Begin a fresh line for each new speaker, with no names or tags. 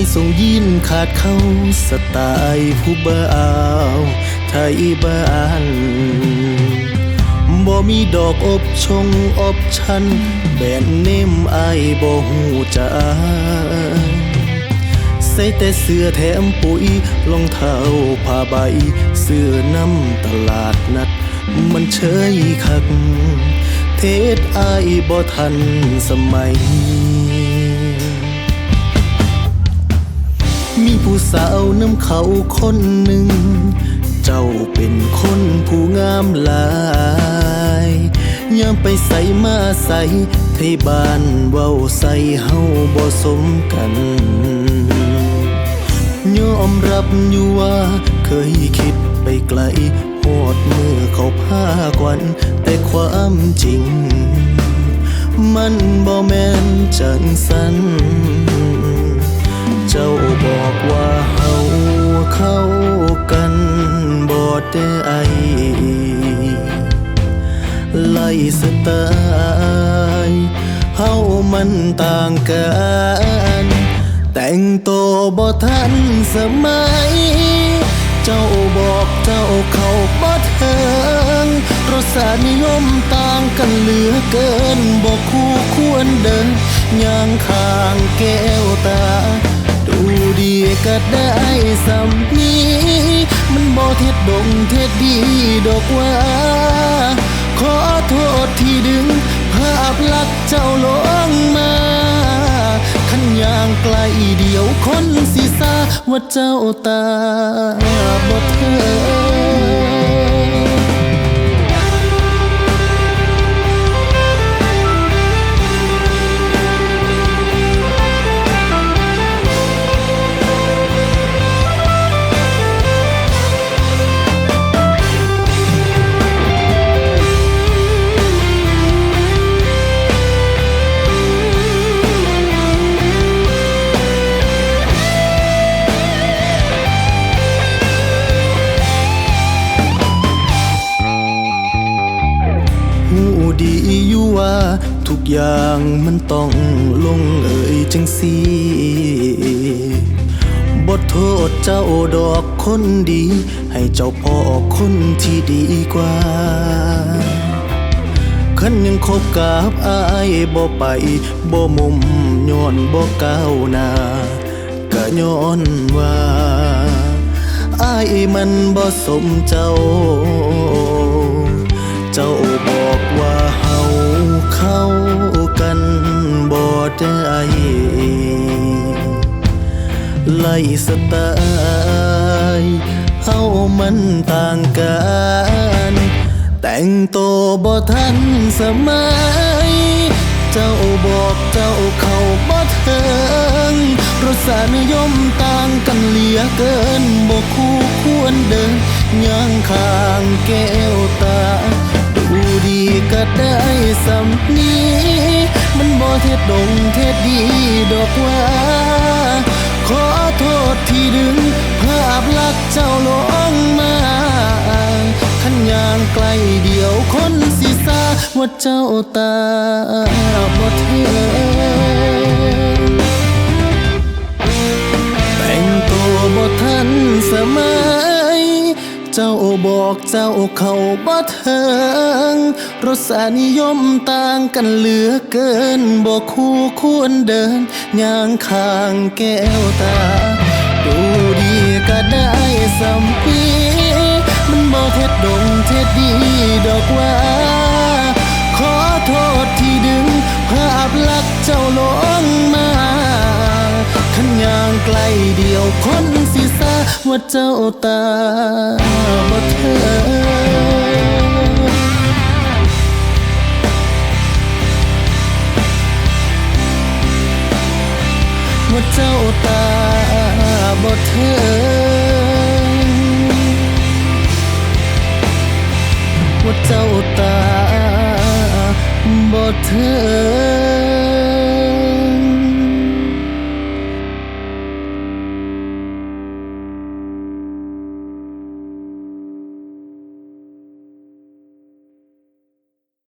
ส่ส่งยินขาดเข้าสไตล์ผู้บ่าวไทยบ้านบ่มีดอกอบชงอบชัน แบนด์เนมอายบ่ฮู้จักใส่แต่เสื้อแถมปุ๋ยรองเท้าผ้าใบ เสื้อน้ำตลาดนัด มันเชยคัก เทศอายบ่ทันสมัย ผู้สาวน้ำเขาคนหนึ่ง เจ้าเป็นคนผู้งามหลายยามไปใส่มาใส่ไทยบ้านเว้าใส่เฮาบ่สมกันยอมรับอยู่ว่า เคยคิดไปไกลหอดมือเขาพากวัน แต่ความจริง มันบ่แม่นจังสัน เจ้าบ บ่ได้ไล่สไตล์เฮามันต่างกัน แต่งโตบ่ทันสมัย เจ้าบอกเจ้าเขาบ่เทิงรสนิยมต่างกันเหลือเกินบ่คู่ควรเดินย่างข้างแก้วตา ดูดีก็ได้สำนี บ่เท็ดดงเท็ดดีดอกว่าขอโทษที่ดึงภาพลักษณ์เจ้าลงมาขันยางไกลเดียวคนสิซาว่าเจ้าตาบ่เธอ ทุกอย่างมันต้องลงเอ่ยจังสีบทโทษเจ้าดอกคนดี ให้เจ้าพ่อคนที่ดีกว่าคันยังคบกับอายบ่ไปบ่มุมย้อนบ่ก้าวหน้าก็ย้อนว่าอายมันบ่สมเจ้า เจ้าบอกว่าเฮาเข้า บ่ไล่สไตล์เฮามันต่างกัน แต่งโตบ่ทันสมัย เจ้าบอกเจ้าเข้าบ่เทิงรสนิยมต่างกันเหลือเกินบ่คู่ควรเดินย่างข้างแก้วตา ดูดีก็ได้สำนีมัน ดดงเท็ดดีดอกว่า ขอโทษที่ดึงภาพลักษ์เจ้าลงมาขันยางไกลเดียวคนสิซาว่าเจ้าตาบ่เทือแต่งตัวบ่ทันสมัย เจ้าบอกเจ้าเขาบ่เทิงรสนิยมต่างกันเหลือเกินบ่คู่ควรเดินย่างข้างแก้วตา ดูดีก็ได้สัมผัสางไกลเดียวคนสิซาว่าเจ้าตาบ่เธอว่าเจ้าตาบ่เธอว่าเจ้าตาบ่เธอ